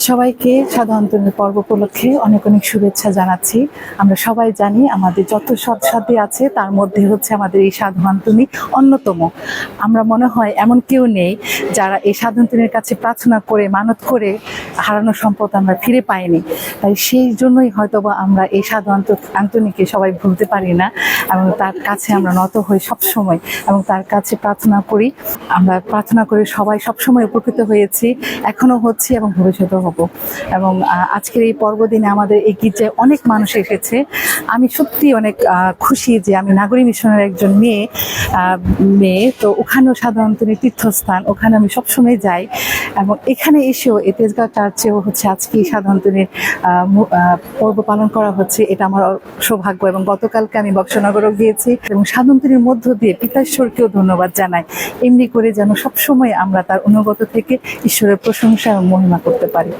সবাইকে সাধারণত পর্ব উপলক্ষে অনেক অনেক শুভেচ্ছা জানাচ্ছি। আমরা সবাই জানি আমাদের যত সৎ সাথী আছে, তার মধ্যে হচ্ছে আমাদের এই সাধারণতনী অন্যতম। আমরা মনে হয় এমন কেউ নেই যারা এই সাধারণতনীর কাছে প্রার্থনা করে, মানত করে হারানো সম্পদ আমরা ফিরে পাইনি। তাই সেই জন্যই হয়তোবা আমরা এই সাধারণত আন্তনিকে সবাই ভুলতে পারি না এবং তার কাছে আমরা নত হই সবসময় এবং তার কাছে প্রার্থনা করি। আমরা প্রার্থনা করে সবাই সবসময় উপকৃত হয়েছি এখনও হচ্ছি এবং ভবিষ্যতেও হব। এবং আজকের এই পর্বদিনে আমাদের এই গির্জায় অনেক মানুষ এসেছে। আমি সত্যি অনেক খুশি যে আমি নাগরিক মিশনের একজন মেয়ে মেয়ে। তো ওখানেও সাধারণত তীর্থস্থান, ওখানে আমি সবসময় যাই। এবং এখানে এসেও এই তেজগাঁও চার্চেও হচ্ছে আজকে এই সাধারণতনের পর্ব পালন করা হচ্ছে। এটা আমার সৌভাগ্য এবং গতকালকে আমি বক্সনগরও গিয়েছি। এবং সাধনতনির মধ্য দিয়ে পিতাশ্বরকেও ধন্যবাদ জানাই। এমনি করে যেন সবসময় আমরা তার অনুগত থেকে ঈশ্বরের প্রশংসা এবং মহিমা করতে পারি।